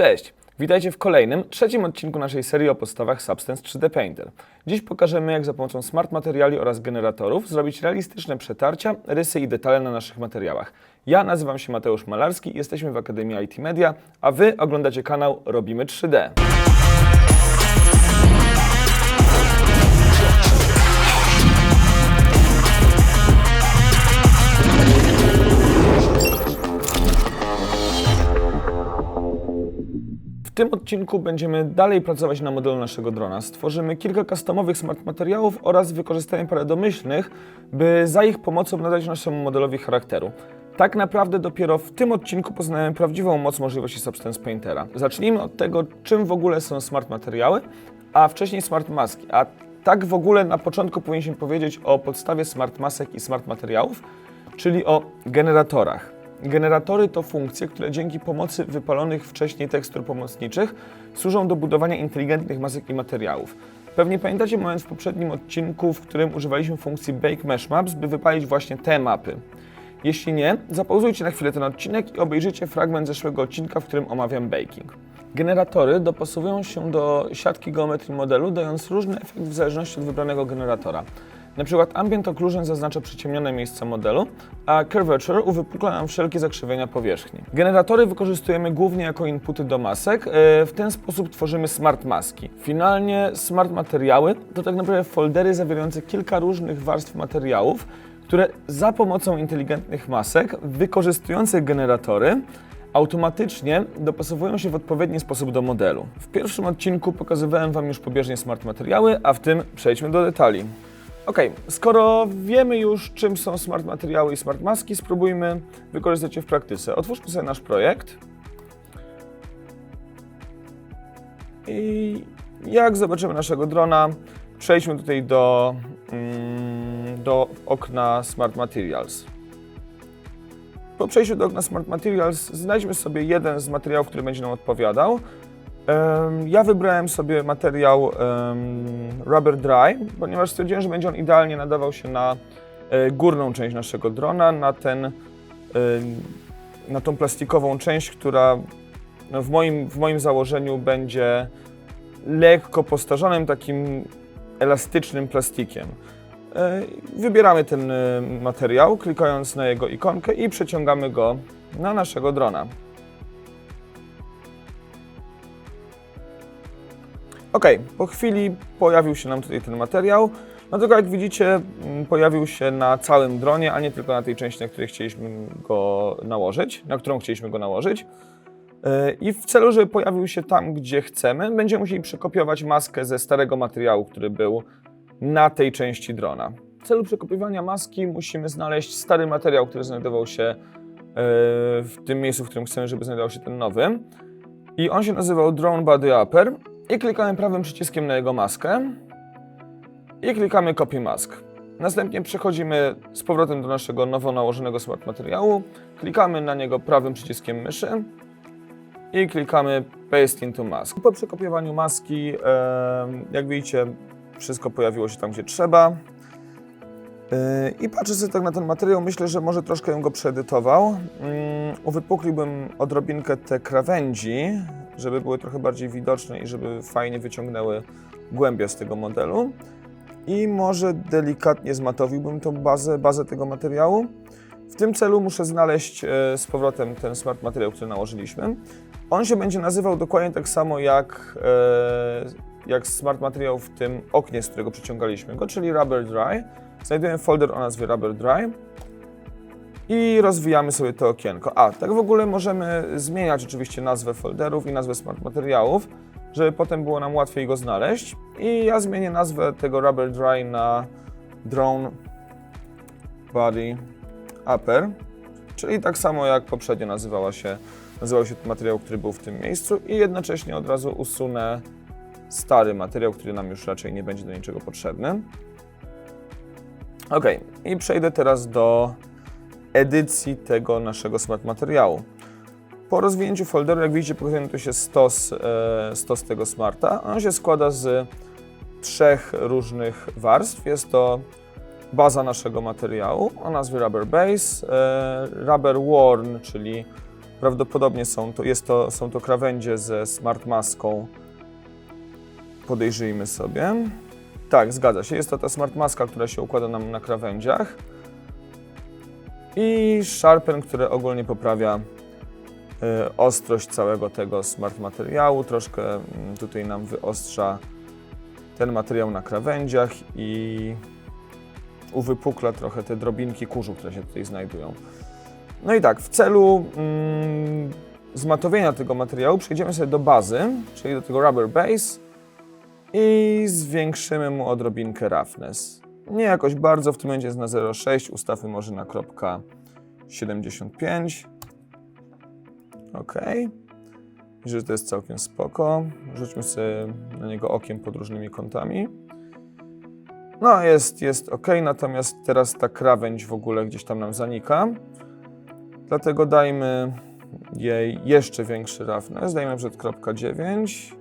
Cześć! Witajcie w kolejnym, trzecim odcinku naszej serii o podstawach Substance 3D Painter. Dziś pokażemy, jak za pomocą smart materiali oraz generatorów zrobić realistyczne przetarcia, rysy i detale na naszych materiałach. Ja nazywam się Mateusz Malarski, jesteśmy w Akademii IT Media, a Wy oglądacie kanał Robimy 3D. Tym odcinku będziemy dalej pracować na modelu naszego drona. Stworzymy kilka customowych smart materiałów oraz wykorzystajemy parę domyślnych, by za ich pomocą nadać naszemu modelowi charakteru. Tak naprawdę dopiero w tym odcinku poznajemy prawdziwą moc możliwości Substance Paintera. Zacznijmy od tego, czym w ogóle są smart materiały, a wcześniej smart maski. A tak w ogóle na początku powinniśmy powiedzieć o podstawie smart masek i smart materiałów, czyli o generatorach. Generatory to funkcje, które dzięki pomocy wypalonych wcześniej tekstur pomocniczych służą do budowania inteligentnych masek i materiałów. Pewnie pamiętacie moment w poprzednim odcinku, w którym używaliśmy funkcji Bake Mesh Maps, by wypalić właśnie te mapy. Jeśli nie, zapauzujcie na chwilę ten odcinek i obejrzyjcie fragment zeszłego odcinka, w którym omawiam baking. Generatory dopasowują się do siatki geometrii modelu, dając różny efekt w zależności od wybranego generatora. Na przykład Ambient Occlusion zaznacza przyciemnione miejsca modelu, a Curvature uwypukla nam wszelkie zakrzywienia powierzchni. Generatory wykorzystujemy głównie jako inputy do masek, e, w ten sposób tworzymy smart maski. Finalnie smart materiały to tak naprawdę foldery zawierające kilka różnych warstw materiałów, które za pomocą inteligentnych masek wykorzystujących generatory automatycznie dopasowują się w odpowiedni sposób do modelu. W pierwszym odcinku pokazywałem Wam już pobieżnie smart materiały, a w tym przejdźmy do detali. Ok, skoro wiemy już czym są smart materiały i smart maski, spróbujmy wykorzystać je w praktyce. Otwórzmy sobie nasz projekt. I jak zobaczymy naszego drona, przejdźmy tutaj do, mm, do okna Smart Materials. Po przejściu do okna Smart Materials znajdźmy sobie jeden z materiałów, który będzie nam odpowiadał. Ja wybrałem sobie materiał Rubber Dry, ponieważ stwierdziłem, że będzie on idealnie nadawał się na e, górną część naszego drona, na, ten, na tą plastikową część, która no, w, moim, w moim założeniu będzie lekko postarzanym, takim elastycznym plastikiem. E, Wybieramy ten e, materiał, klikając na jego ikonkę i przeciągamy go na naszego drona. Ok, po chwili pojawił się nam tutaj ten materiał. No tylko jak widzicie, mm, pojawił się na całym dronie, a nie tylko na tej części, na której chcieliśmy go nałożyć, na którą chcieliśmy go nałożyć. Yy, I w celu, żeby pojawił się tam, gdzie chcemy, będziemy musieli przekopiować maskę ze starego materiału, który był na tej części drona. W celu przekopiowania maski musimy znaleźć stary materiał, który znajdował się yy, w tym miejscu, w którym chcemy, żeby znajdował się ten nowy. I on się nazywał Drone Body Upper. I klikamy prawym przyciskiem na jego maskę. I klikamy Copy Mask. Następnie przechodzimy z powrotem do naszego nowo nałożonego smart materiału. Klikamy na niego prawym przyciskiem myszy. I klikamy Paste into Mask. Po przekopiowaniu maski, jak widzicie, wszystko pojawiło się tam, gdzie trzeba. I patrzę sobie tak na ten materiał, myślę, że może troszkę bym go przeedytował. Yy, Uwypukliłbym odrobinkę te krawędzi, żeby były trochę bardziej widoczne i żeby fajnie wyciągnęły głębia z tego modelu. I może delikatnie zmatowiłbym tą bazę, bazę tego materiału. W tym celu muszę znaleźć e, z powrotem ten smart materiał, który nałożyliśmy. On się będzie nazywał dokładnie tak samo jak, e, jak smart materiał w tym oknie, z którego przyciągaliśmy go, czyli Rubber Dry. Znajdujemy folder o nazwie Rubber Dry i rozwijamy sobie to okienko. A, tak w ogóle możemy zmieniać oczywiście nazwę folderów i nazwę smart materiałów, żeby potem było nam łatwiej go znaleźć. I ja zmienię nazwę tego Rubber Dry na Drone Body Upper, czyli tak samo jak poprzednio nazywała się, nazywał się materiał, który był w tym miejscu i jednocześnie od razu usunę stary materiał, który nam już raczej nie będzie do niczego potrzebny. Ok, i przejdę teraz do edycji tego naszego smart materiału. Po rozwinięciu folderu, jak widzicie, tu się stos, e, stos tego smarta. On się składa z trzech różnych warstw. Jest to baza naszego materiału o nazwie Rubber Base, e, Rubber Worn, czyli Prawdopodobnie są to, jest to, są to krawędzie ze smart maską. Podejrzyjmy sobie. Tak, zgadza się. Jest to ta smart maska, która się układa nam na krawędziach. I Sharpen, który ogólnie poprawia y, ostrość całego tego smart materiału. Troszkę mm, tutaj nam wyostrza ten materiał na krawędziach i uwypukla trochę te drobinki kurzu, które się tutaj znajdują. No i tak, w celu mm, zmatowienia tego materiału przejdziemy sobie do bazy, czyli do tego rubber base i zwiększymy mu odrobinkę roughness. Nie jakoś bardzo, w tym momencie jest na 0,6, ustawmy może na kropka 75. OK. Myślę, że to jest całkiem spoko. Rzućmy sobie na niego okiem pod różnymi kątami. No, jest, jest ok, natomiast teraz ta krawędź w ogóle gdzieś tam nam zanika. Dlatego dajmy jej jeszcze większy roughness. Dajmy przed kropka 9.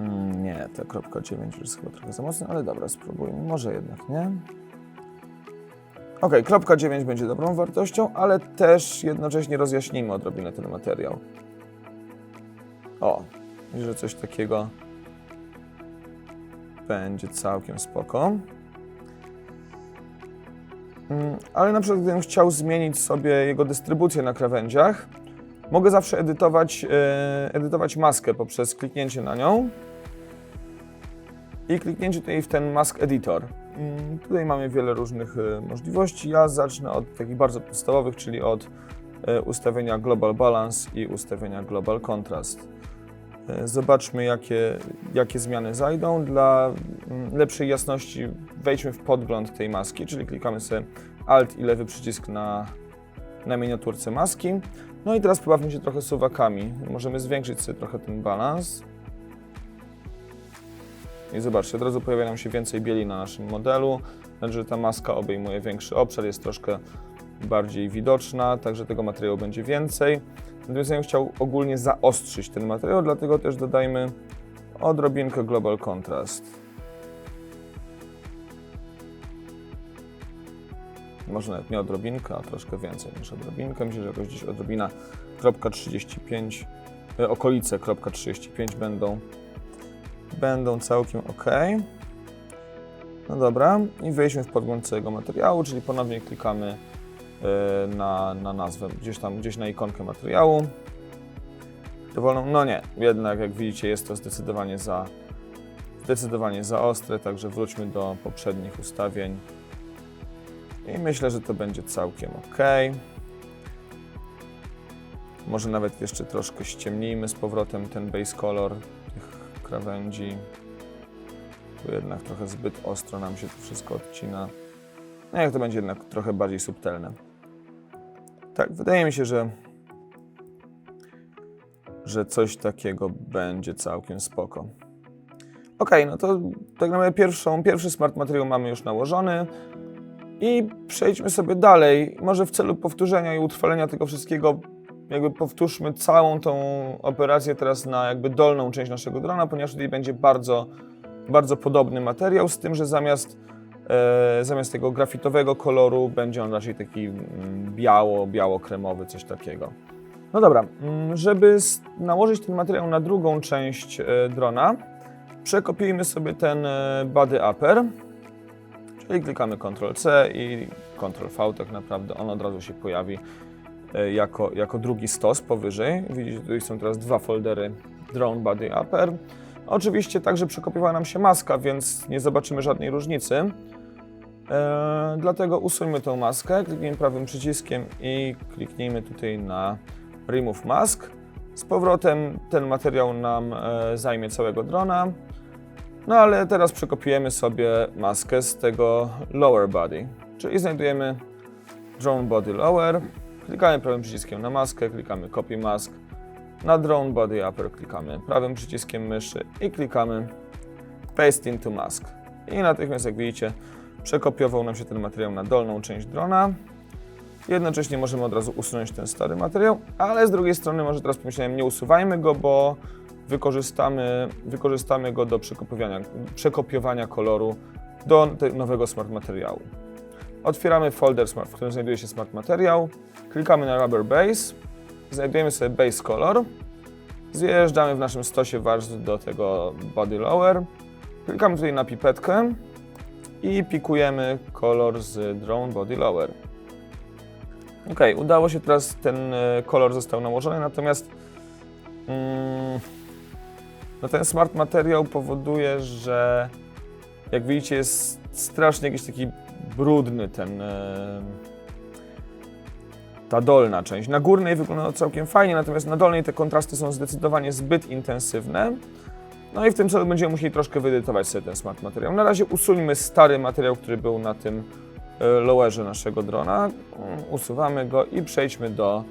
Mm, Nie, ta kropka 9 już jest chyba trochę za mocno, ale dobra, spróbujmy. Może jednak nie. Ok, kropka 9 będzie dobrą wartością, ale też jednocześnie rozjaśnijmy odrobinę ten materiał. O, że coś takiego będzie całkiem spoko. Mm, Ale na przykład gdybym chciał zmienić sobie jego dystrybucję na krawędziach, mogę zawsze edytować, e, edytować maskę poprzez kliknięcie na nią i kliknięcie tutaj w ten Mask Editor. Mm, Tutaj mamy wiele różnych e, możliwości. Ja zacznę od takich bardzo podstawowych, czyli od e, ustawienia Global Balance i ustawienia Global Contrast. E, Zobaczmy, jakie, jakie zmiany zajdą. Dla mm, lepszej jasności wejdźmy w podgląd tej maski, czyli klikamy sobie Alt i lewy przycisk na, na miniaturce maski. No i teraz pobawmy się trochę suwakami. Możemy zwiększyć sobie trochę ten balans. I zobaczcie, od razu pojawia nam się więcej bieli na naszym modelu. Znaczy, że ta maska obejmuje większy obszar, jest troszkę bardziej widoczna, także tego materiału będzie więcej. Natomiast ja bym chciał ogólnie zaostrzyć ten materiał, dlatego też dodajmy odrobinkę Global Contrast. Może nawet nie odrobinkę, a troszkę więcej niż odrobinkę. Myślę, że jakoś gdzieś odrobina kropka 35, e, okolice kropka 35 będą, będą całkiem ok. No dobra, i wejdźmy w podgląd całego materiału, czyli ponownie klikamy e, na, na nazwę, gdzieś tam, gdzieś na ikonkę materiału. Dowolną, no nie, jednak jak widzicie jest to zdecydowanie za, zdecydowanie za ostre, także wróćmy do poprzednich ustawień. I myślę, że to będzie całkiem ok. Może nawet jeszcze troszkę ściemnijmy z powrotem ten base color krawędzi. Tu jednak trochę zbyt ostro nam się to wszystko odcina. No jak to będzie jednak trochę bardziej subtelne. Tak, wydaje mi się, że że coś takiego będzie całkiem spoko. Ok, no to tak naprawdę pierwszą, pierwszy smart materiał mamy już nałożony i przejdźmy sobie dalej. Może w celu powtórzenia i utrwalenia tego wszystkiego jakby powtórzmy całą tą operację teraz na jakby dolną część naszego drona, ponieważ tutaj będzie bardzo, bardzo podobny materiał, z tym, że zamiast, e, zamiast tego grafitowego koloru będzie on raczej taki mm, biało, biało-kremowy, coś takiego. No dobra, mm, żeby nałożyć ten materiał na drugą część e, drona, przekopiujmy sobie ten e, body upper, czyli klikamy Ctrl-C i Ctrl-V tak naprawdę, on od razu się pojawi jako, jako drugi stos powyżej. Widzicie, tutaj są teraz dwa foldery Drone Body Upper. Oczywiście także przekopiowa nam się maska, więc nie zobaczymy żadnej różnicy. E, dlatego usuńmy tą maskę, kliknijmy prawym przyciskiem i kliknijmy tutaj na Remove Mask. Z powrotem ten materiał nam e, zajmie całego drona. No ale teraz przekopiujemy sobie maskę z tego lower body, czyli znajdujemy drone body lower, klikamy prawym przyciskiem na maskę, klikamy copy mask, na drone body upper klikamy prawym przyciskiem myszy i klikamy paste into mask. I natychmiast jak widzicie przekopiował nam się ten materiał na dolną część drona. Jednocześnie możemy od razu usunąć ten stary materiał, ale z drugiej strony może teraz pomyślałem, nie usuwajmy go, bo wykorzystamy, wykorzystamy go do przekopiowania, przekopiowania koloru do nowego smart materiału. Otwieramy folder, smart, w którym znajduje się Smart Materiał, klikamy na Rubber Base, znajdujemy sobie Base Color, zjeżdżamy w naszym stosie warstw do tego Body Lower, klikamy tutaj na pipetkę i pikujemy kolor z Drone Body Lower. Ok, udało się teraz, ten e, kolor został nałożony, natomiast mm, no ten smart materiał powoduje, że jak widzicie jest strasznie jakiś taki brudny ten e, ta dolna część. Na górnej wygląda całkiem fajnie, natomiast na dolnej te kontrasty są zdecydowanie zbyt intensywne. No i w tym celu będziemy musieli troszkę wyedytować sobie ten smart materiał. Na razie usuńmy stary materiał, który był na tym e, lowerze naszego drona. Usuwamy go i przejdźmy do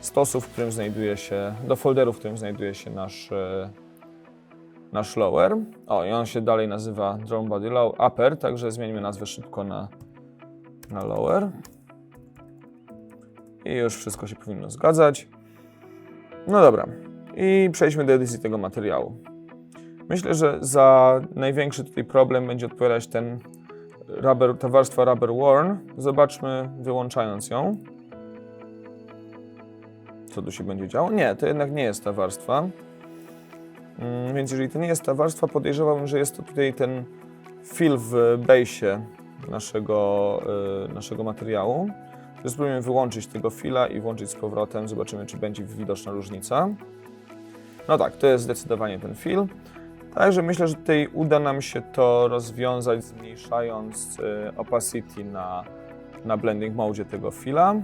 stosu, w którym znajduje się, do folderu, w którym znajduje się nasz, e, nasz lower. O, i on się dalej nazywa Drone Body Low Upper, także zmieńmy nazwę szybko na, na lower. I już wszystko się powinno zgadzać. No dobra. I przejdźmy do edycji tego materiału. Myślę, że za największy tutaj problem będzie odpowiadać ten rubber, ta warstwa rubber worn. Zobaczmy, wyłączając ją. Co tu się będzie działo? Nie, to jednak nie jest ta warstwa. Mm, Więc jeżeli to nie jest ta warstwa, podejrzewałbym, że jest to tutaj ten fill w base'ie naszego, y, naszego materiału. To Spróbujemy wyłączyć tego fila i włączyć z powrotem. Zobaczymy, czy będzie widoczna różnica. No tak, to jest zdecydowanie ten fil. Także myślę, że tutaj uda nam się to rozwiązać, zmniejszając y, opacity na, na blending mode tego fila.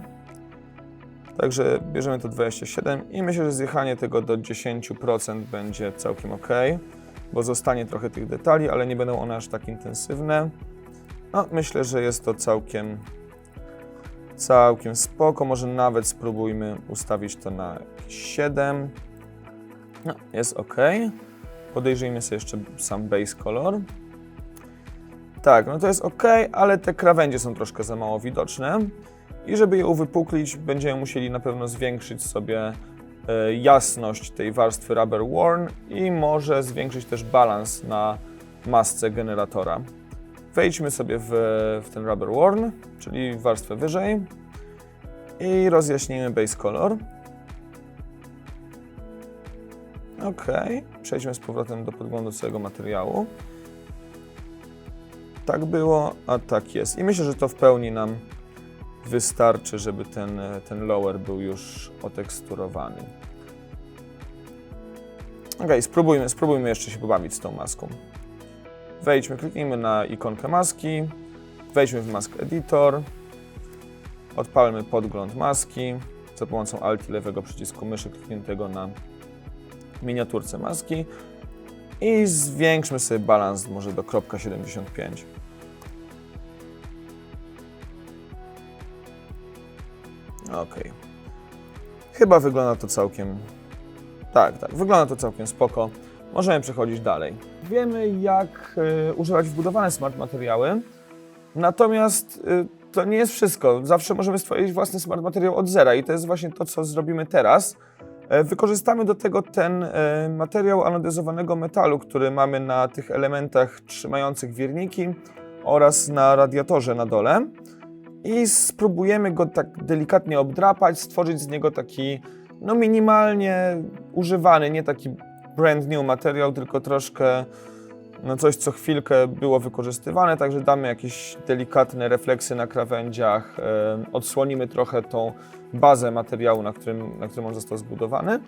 Także bierzemy to 27 i myślę, że zjechanie tego do 10% będzie całkiem ok, bo zostanie trochę tych detali, ale nie będą one aż tak intensywne. No, myślę, że jest to całkiem, całkiem spoko. Może nawet spróbujmy ustawić to na jakieś 7. No, jest ok. Podejrzyjmy sobie jeszcze sam base color. Tak, no to jest ok, ale te krawędzie są troszkę za mało widoczne. I żeby je uwypuklić, będziemy musieli na pewno zwiększyć sobie e, jasność tej warstwy rubber worn i może zwiększyć też balans na masce generatora. Wejdźmy sobie w, w ten rubber worn, czyli warstwę wyżej i rozjaśnijmy base color. Ok, przejdźmy z powrotem do podglądu całego materiału. Tak było, a tak jest. I myślę, że to w pełni nam wystarczy, żeby ten, ten lower był już oteksturowany. Ok, spróbujmy, spróbujmy jeszcze się pobawić z tą maską. Wejdźmy, kliknijmy na ikonkę maski, wejdźmy w Mask Editor, odpalmy podgląd maski za pomocą Alt lewego przycisku myszy klikniętego na miniaturce maski i zwiększmy sobie balans może do 0,75. Ok. Chyba wygląda to całkiem. Tak, tak, wygląda to całkiem spoko. Możemy przechodzić dalej. Wiemy, jak y, używać wbudowane smart materiały, natomiast y, to nie jest wszystko. Zawsze możemy stworzyć własny smart materiał od zera i to jest właśnie to, co zrobimy teraz. E, Wykorzystamy do tego ten materiał anodyzowanego metalu, który mamy na tych elementach trzymających wierniki oraz na radiatorze na dole i spróbujemy go tak delikatnie obdrapać, stworzyć z niego taki no minimalnie używany, nie taki brand new materiał, tylko troszkę no coś, co chwilkę było wykorzystywane, także damy jakieś delikatne refleksy na krawędziach, e, odsłonimy trochę tą bazę materiału, na którym, na którym on został zbudowany.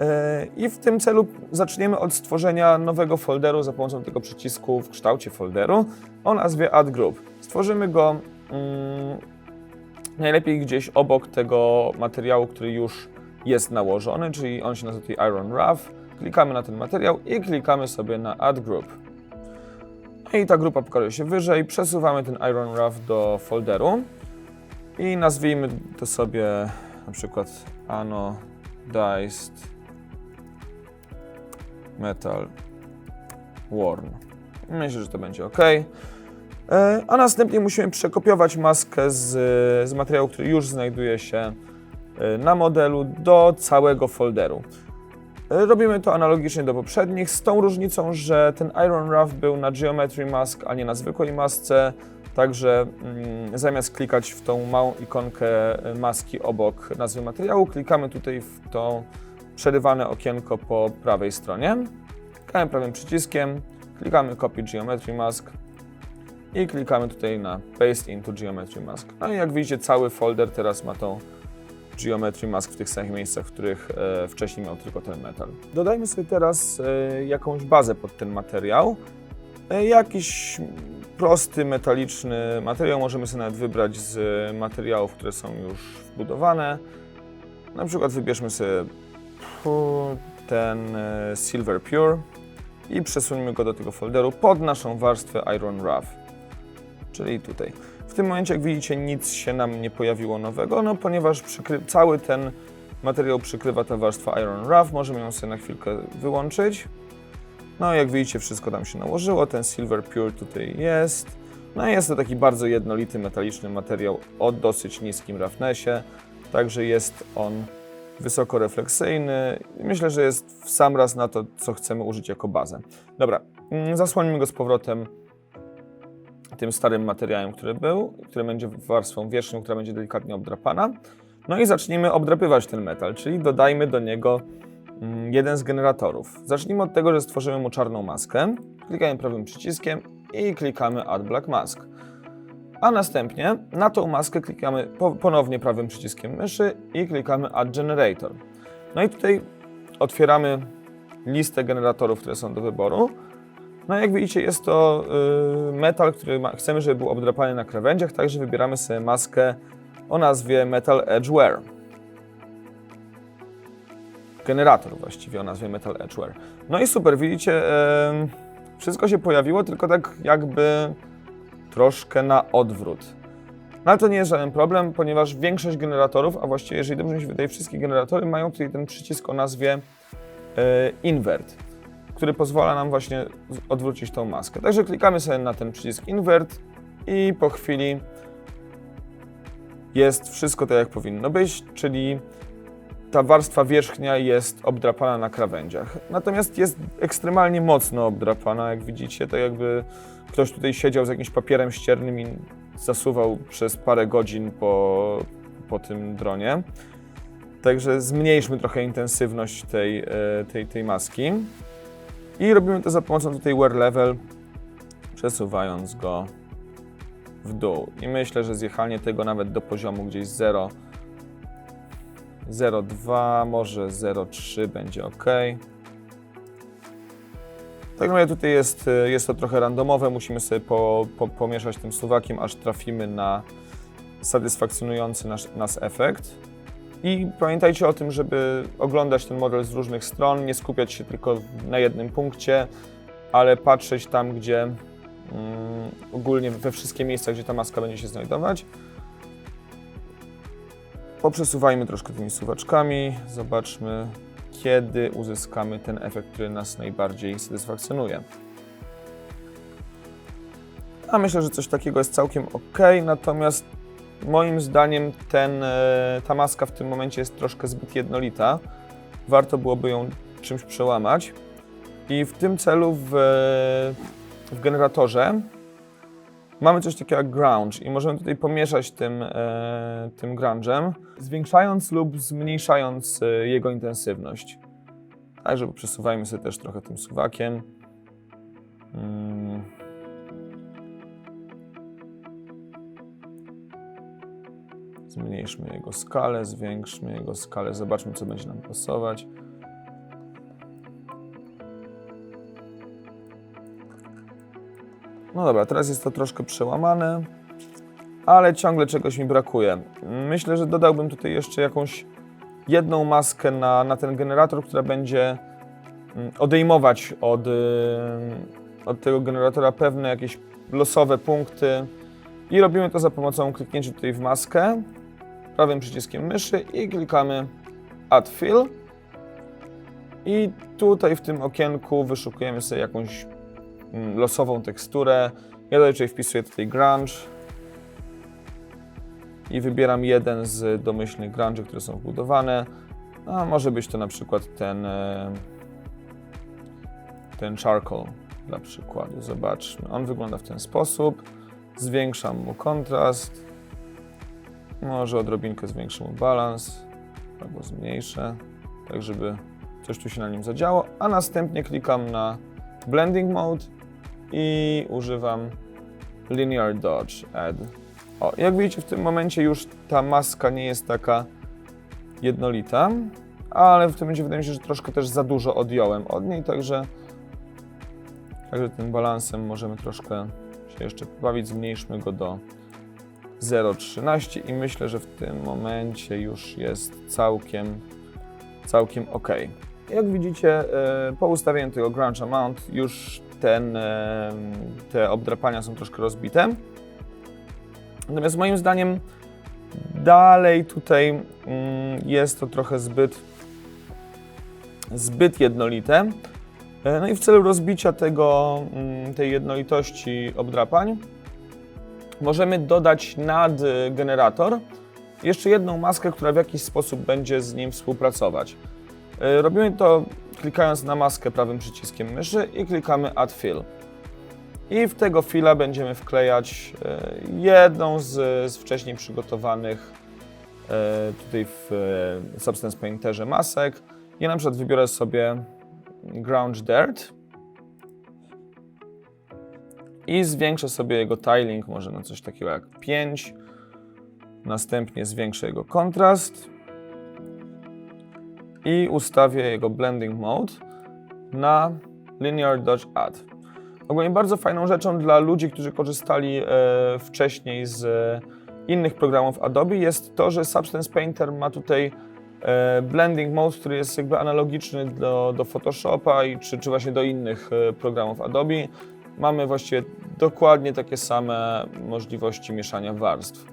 E, I w tym celu zaczniemy od stworzenia nowego folderu za pomocą tego przycisku w kształcie folderu o nazwie Add Group. Stworzymy go najlepiej gdzieś obok tego materiału, który już jest nałożony, czyli on się nazywa tutaj Iron Rough. Klikamy na ten materiał i klikamy sobie na Add Group. I ta grupa pokaże się wyżej. Przesuwamy ten Iron Rough do folderu i nazwijmy to sobie na przykład Anodized Metal Worn. Myślę, że to będzie ok. E, A następnie musimy przekopiować maskę z, z materiału, który już znajduje się e, na modelu do całego folderu. E, Robimy to analogicznie do poprzednich, z tą różnicą, że ten Iron Rough był na Geometry Mask, a nie na zwykłej masce. Także mm, zamiast klikać w tą małą ikonkę maski obok nazwy materiału, klikamy tutaj w to przerywane okienko po prawej stronie. Klikamy prawym przyciskiem, klikamy Copy Geometry Mask i klikamy tutaj na Paste into Geometry Mask. No i jak widzicie, cały folder teraz ma tą Geometry Mask w tych samych miejscach, w których e, wcześniej miał tylko ten metal. Dodajmy sobie teraz e, jakąś bazę pod ten materiał. E, jakiś prosty, metaliczny materiał możemy sobie nawet wybrać z materiałów, które są już wbudowane. Na przykład wybierzmy sobie ten e, Silver Pure i przesuńmy go do tego folderu pod naszą warstwę Iron Rough, czyli tutaj. W tym momencie, jak widzicie, nic się nam nie pojawiło nowego, no ponieważ cały ten materiał przykrywa ta warstwa Iron Rough, możemy ją sobie na chwilkę wyłączyć. No jak widzicie, wszystko tam się nałożyło, ten Silver Pure tutaj jest. No i jest to taki bardzo jednolity, metaliczny materiał o dosyć niskim roughnessie, także jest on wysoko refleksyjny. Myślę, że jest w sam raz na to, co chcemy użyć jako bazę. Dobra, mm, zasłonimy go z powrotem tym starym materiałem, który był, który będzie warstwą wierzchnią, która będzie delikatnie obdrapana. No i zacznijmy obdrapywać ten metal, czyli dodajmy do niego mm, jeden z generatorów. Zacznijmy od tego, że stworzymy mu czarną maskę. Klikamy prawym przyciskiem i klikamy Add Black Mask. A następnie na tą maskę klikamy po, ponownie prawym przyciskiem myszy i klikamy Add Generator. No i tutaj otwieramy listę generatorów, które są do wyboru. No jak widzicie jest to y, metal, który chcemy, żeby był obdrapany na krawędziach, także wybieramy sobie maskę o nazwie Metal Edge Wear. Generator właściwie o nazwie Metal Edge Wear. No i super, widzicie, y, wszystko się pojawiło, tylko tak jakby troszkę na odwrót. No ale to nie jest żaden problem, ponieważ większość generatorów, a właściwie jeżeli dobrze mi się wydaje, wszystkie generatory mają tutaj ten przycisk o nazwie y, Invert który pozwala nam właśnie odwrócić tą maskę. Także klikamy sobie na ten przycisk Invert i po chwili jest wszystko tak jak powinno być, czyli ta warstwa wierzchnia jest obdrapana na krawędziach. Natomiast jest ekstremalnie mocno obdrapana, jak widzicie, tak jakby ktoś tutaj siedział z jakimś papierem ściernym i zasuwał przez parę godzin po, po tym dronie. Także zmniejszmy trochę intensywność tej, e, tej, tej maski. I robimy to za pomocą tutaj wear level, przesuwając go w dół. I myślę, że zjechanie tego nawet do poziomu gdzieś 0, 0,2, może 0,3 będzie ok. Tak naprawdę tutaj jest, jest to trochę randomowe, musimy sobie po, po, pomieszać tym suwakiem, aż trafimy na satysfakcjonujący nasz, nas efekt. I pamiętajcie o tym, żeby oglądać ten model z różnych stron, nie skupiać się tylko na jednym punkcie, ale patrzeć tam, gdzie mm, ogólnie we wszystkie miejsca, gdzie ta maska będzie się znajdować. Poprzesuwajmy troszkę tymi suwaczkami, zobaczmy, kiedy uzyskamy ten efekt, który nas najbardziej satysfakcjonuje. A myślę, że coś takiego jest całkiem ok, natomiast moim zdaniem ten, e, ta maska w tym momencie jest troszkę zbyt jednolita. Warto byłoby ją czymś przełamać. I w tym celu w, w generatorze mamy coś takiego jak grunge i możemy tutaj pomieszać tym, e, tym grunge'em, zwiększając lub zmniejszając e, jego intensywność. Także przesuwajmy sobie też trochę tym suwakiem. Mm. Zmniejszmy jego skalę, zwiększmy jego skalę, zobaczmy, co będzie nam pasować. No dobra, teraz jest to troszkę przełamane, ale ciągle czegoś mi brakuje. Myślę, że dodałbym tutaj jeszcze jakąś jedną maskę na, na ten generator, która będzie mm, odejmować od, ym, od tego generatora pewne jakieś losowe punkty. I robimy to za pomocą kliknięcia tutaj w maskę, prawym przyciskiem myszy i klikamy Add Fill. I tutaj w tym okienku wyszukujemy sobie jakąś mm, losową teksturę. Ja zazwyczaj wpisuję tutaj grunge i wybieram jeden z domyślnych grunge, które są wbudowane. A może być to na przykład ten, e, ten charcoal dla przykładu. Zobaczmy. On wygląda w ten sposób. Zwiększam mu kontrast. Może odrobinkę zwiększę mu balans, albo zmniejszę, tak żeby coś tu się na nim zadziało. A następnie klikam na Blending Mode i używam Linear Dodge Add. O, jak widzicie, w tym momencie już ta maska nie jest taka jednolita, ale w tym momencie wydaje mi się, że troszkę też za dużo odjąłem od niej, także, także tym balansem możemy troszkę się jeszcze pobawić. Zmniejszmy go do 0,13 i myślę, że w tym momencie już jest całkiem, całkiem ok. Jak widzicie, e, po ustawieniu tego grunge amount już ten, e, te obdrapania są troszkę rozbite. Natomiast moim zdaniem dalej tutaj mm, jest to trochę zbyt, zbyt jednolite. E, No i w celu rozbicia tego, mm, tej jednolitości obdrapań możemy dodać nad y, generator jeszcze jedną maskę, która w jakiś sposób będzie z nim współpracować. Y, Robimy to klikając na maskę prawym przyciskiem myszy i klikamy Add Fill. I w tego fila będziemy wklejać y, jedną z, z wcześniej przygotowanych tutaj w Substance Painterze masek. Ja na przykład wybiorę sobie Ground Dirt i zwiększę sobie jego tiling może na coś takiego jak 5. Następnie zwiększę jego kontrast i ustawię jego blending mode na linear dodge add. Ogólnie bardzo fajną rzeczą dla ludzi, którzy korzystali e, wcześniej z e, innych programów Adobe jest to, że Substance Painter ma tutaj e, blending mode, który jest jakby analogiczny do, do Photoshopa i czy, czy właśnie do innych e, programów Adobe. Mamy właściwie dokładnie takie same możliwości mieszania warstw.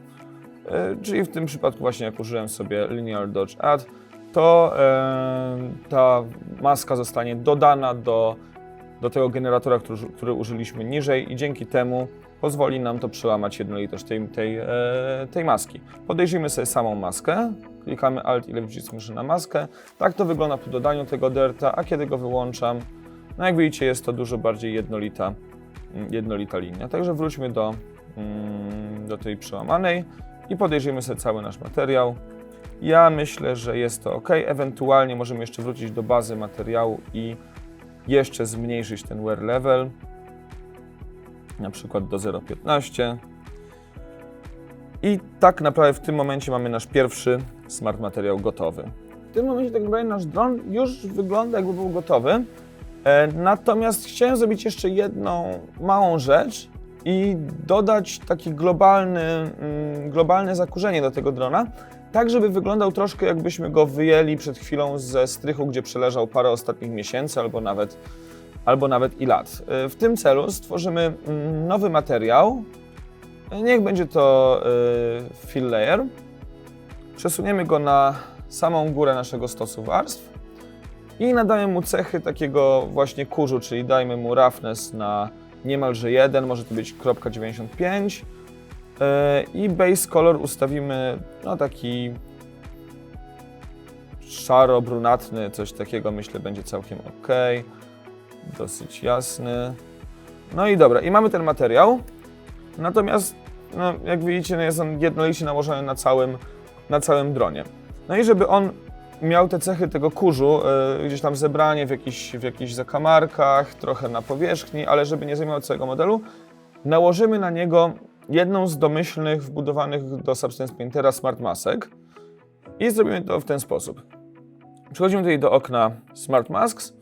E, Czyli w tym przypadku właśnie jak użyłem sobie Linear Dodge Add, to e, ta maska zostanie dodana do, do tego generatora, który, który użyliśmy niżej i dzięki temu pozwoli nam to przełamać jednolitość tej, tej, e, tej maski. Podejrzyjmy sobie samą maskę, klikamy Alt i lewy przycisk myszy na maskę. Tak to wygląda po dodaniu tego derta, a kiedy go wyłączam, no jak widzicie jest to dużo bardziej jednolita, jednolita linia. Także wróćmy do, mm, do tej przełamanej i podejrzyjmy sobie cały nasz materiał. Ja myślę, że jest to ok. Ewentualnie możemy jeszcze wrócić do bazy materiału i jeszcze zmniejszyć ten wear level, na przykład do 0,15. I tak naprawdę w tym momencie mamy nasz pierwszy smart materiał gotowy. W tym momencie tak naprawdę nasz dron już wygląda jakby był gotowy. E, Natomiast chciałem zrobić jeszcze jedną małą rzecz i dodać takie mm, globalne zakurzenie do tego drona, tak żeby wyglądał troszkę jakbyśmy go wyjęli przed chwilą ze strychu, gdzie przeleżał parę ostatnich miesięcy albo nawet, albo nawet i lat. E, W tym celu stworzymy mm, nowy materiał. E, Niech będzie to fill layer. Przesuniemy go na samą górę naszego stosu warstw i nadajemy mu cechy takiego właśnie kurzu, czyli dajmy mu roughness na niemalże 1, może to być 0,95 Yy, i base color ustawimy no taki szaro-brunatny, coś takiego myślę będzie całkiem ok, dosyć jasny. No i dobra, i mamy ten materiał, natomiast no, jak widzicie no jest on jednolicie nałożony na całym, na całym dronie. No i żeby on miał te cechy tego kurzu, y, gdzieś tam zebranie w, jakichś, w jakichś zakamarkach, trochę na powierzchni, ale żeby nie zajmował całego modelu, nałożymy na niego jedną z domyślnych, wbudowanych do Substance Paintera Smart Masek i zrobimy to w ten sposób. Przechodzimy tutaj do okna Smart Masks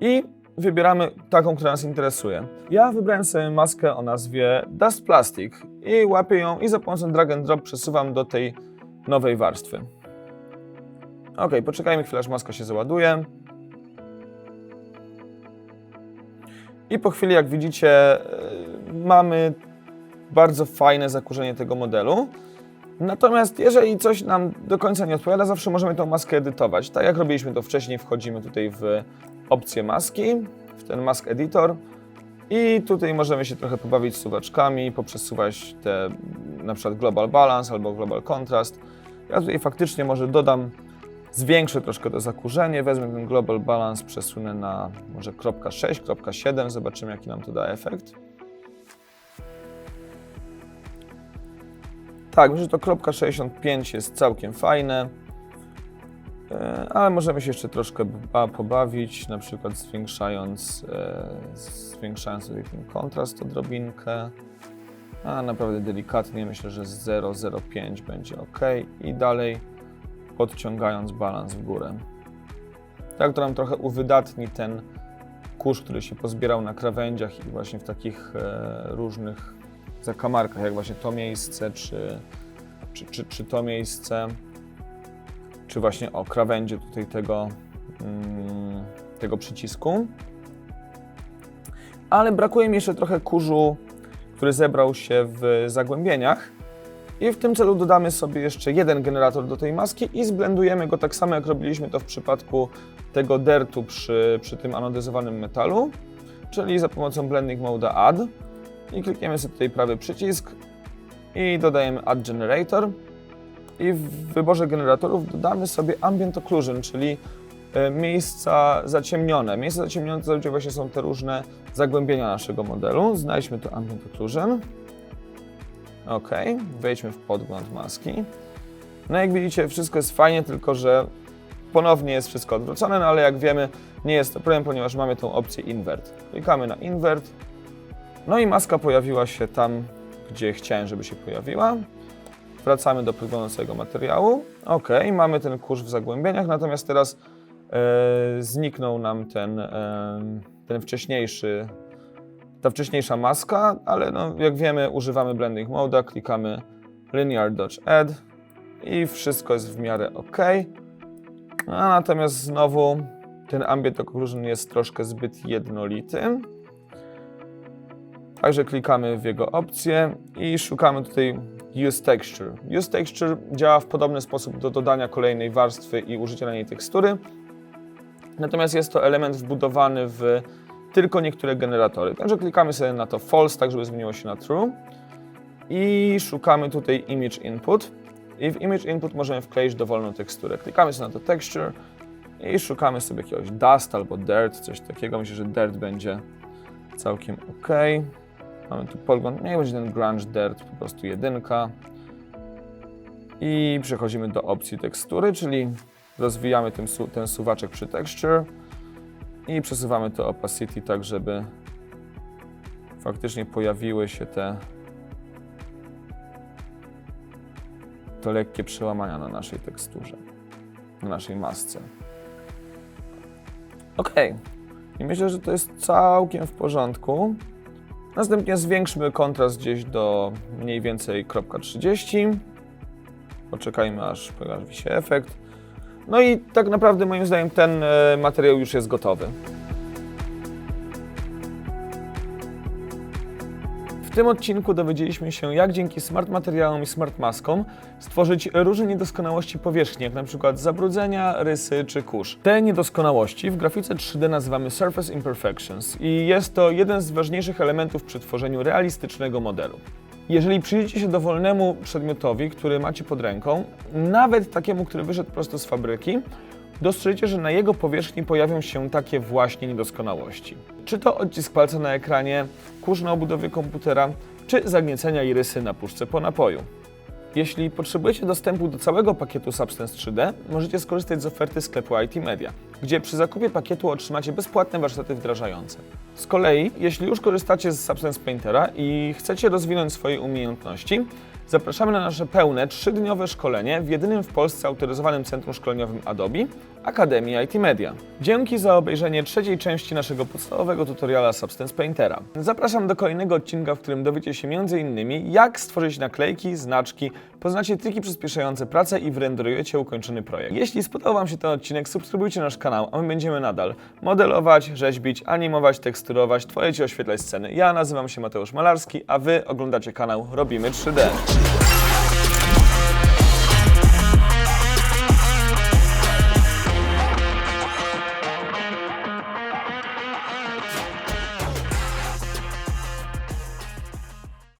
i wybieramy taką, która nas interesuje. Ja wybrałem sobie maskę o nazwie Dust Plastic i łapię ją i za pomocą drag and drop przesuwam do tej nowej warstwy. Ok, poczekajmy chwilę, aż maska się załaduje. I po chwili, jak widzicie, yy, mamy bardzo fajne zakurzenie tego modelu. Natomiast jeżeli coś nam do końca nie odpowiada, zawsze możemy tą maskę edytować. Tak jak robiliśmy to wcześniej, wchodzimy tutaj w opcję maski, w ten mask editor i tutaj możemy się trochę pobawić suwaczkami, poprzesuwać te na przykład global balance albo global contrast. Ja tutaj faktycznie może dodam, zwiększę troszkę to zakurzenie, wezmę ten global balance, przesunę na może 0,6, 0,7, zobaczymy jaki nam to da efekt. Tak, myślę, że to kropka 65 jest całkiem fajne. E, Ale możemy się jeszcze troszkę ba- pobawić, na przykład zwiększając, e, zwiększając sobie ten kontrast odrobinkę. A naprawdę delikatnie, myślę, że 0,05 będzie ok. I dalej podciągając balans w górę. Tak to nam trochę uwydatni ten kurz, który się pozbierał na krawędziach i właśnie w takich e, różnych zakamarkach, jak właśnie to miejsce, czy, czy, czy, czy to miejsce, czy właśnie o krawędzie tutaj tego, mm, tego przycisku. Ale brakuje mi jeszcze trochę kurzu, który zebrał się w zagłębieniach. I w tym celu dodamy sobie jeszcze jeden generator do tej maski i zblendujemy go tak samo jak robiliśmy to w przypadku tego dertu przy, przy tym anodyzowanym metalu, czyli za pomocą Blending Mode Add. I klikniemy sobie tutaj prawy przycisk i dodajemy Add Generator. I w wyborze generatorów dodamy sobie Ambient Occlusion, czyli e, miejsca zaciemnione. Miejsca zaciemnione to zazwyczaj właśnie są te różne zagłębienia naszego modelu. Znajdźmy to Ambient Occlusion. OK, wejdźmy w podgląd maski. No jak widzicie, wszystko jest fajnie, tylko że ponownie jest wszystko odwrócone, no ale jak wiemy, nie jest to problem, ponieważ mamy tą opcję Invert. Klikamy na Invert, no i maska pojawiła się tam, gdzie chciałem, żeby się pojawiła. Wracamy do podglądającego materiału. OK, mamy ten kurz w zagłębieniach, natomiast teraz e, zniknął nam ten, e, ten wcześniejszy ta wcześniejsza maska, ale no, jak wiemy, używamy Blending Mode'a, klikamy Linear Dodge Add i wszystko jest w miarę ok. A natomiast znowu ten Ambient Occlusion jest troszkę zbyt jednolity. Także klikamy w jego opcję i szukamy tutaj Use Texture. Use Texture działa w podobny sposób do dodania kolejnej warstwy i użycia na niej tekstury. Natomiast jest to element wbudowany w tylko niektóre generatory. Także klikamy sobie na to false, tak żeby zmieniło się na true. I szukamy tutaj image input. I w image input możemy wkleić dowolną teksturę. Klikamy sobie na to texture i szukamy sobie jakiegoś dust albo dirt, coś takiego. Myślę, że dirt będzie całkiem ok. Mamy tu polygon, niech będzie ten grunge dirt, po prostu jedynka. I przechodzimy do opcji tekstury, czyli rozwijamy ten, su- ten suwaczek przy texture i przesuwamy to opacity tak, żeby faktycznie pojawiły się te to lekkie przełamania na naszej teksturze, na naszej masce. Ok. I myślę, że to jest całkiem w porządku. Następnie zwiększmy kontrast gdzieś do mniej więcej 0,30. Poczekajmy aż pojawi się efekt. No i tak naprawdę moim zdaniem ten e, materiał już jest gotowy. W tym odcinku dowiedzieliśmy się, jak dzięki smart materiałom i smart maskom stworzyć różne niedoskonałości powierzchni, jak przykład zabrudzenia, rysy czy kurz. Te niedoskonałości w grafice 3D nazywamy Surface Imperfections i jest to jeden z ważniejszych elementów przy tworzeniu realistycznego modelu. Jeżeli przyjrzycie się dowolnemu przedmiotowi, który macie pod ręką, nawet takiemu, który wyszedł prosto z fabryki, dostrzeżecie, że na jego powierzchni pojawią się takie właśnie niedoskonałości. Czy to odcisk palca na ekranie, kurz na obudowie komputera, czy zagniecenia i rysy na puszce po napoju. Jeśli potrzebujecie dostępu do całego pakietu Substance 3D, możecie skorzystać z oferty sklepu IT Media, gdzie przy zakupie pakietu otrzymacie bezpłatne warsztaty wdrażające. Z kolei, jeśli już korzystacie z Substance Paintera i chcecie rozwinąć swoje umiejętności, zapraszamy na nasze pełne, trzydniowe szkolenie w jedynym w Polsce autoryzowanym centrum szkoleniowym Adobe, Akademii IT Media. Dzięki za obejrzenie trzeciej części naszego podstawowego tutoriala Substance Paintera. Zapraszam do kolejnego odcinka, w którym dowiecie się m.in. jak stworzyć naklejki, znaczki, poznacie triki przyspieszające pracę i wyrenderujecie ukończony projekt. Jeśli spodobał Wam się ten odcinek, subskrybujcie nasz kanał, a my będziemy nadal modelować, rzeźbić, animować, teksturować, tworzyć i oświetlać sceny. Ja nazywam się Mateusz Malarski, a Wy oglądacie kanał Robimy 3D.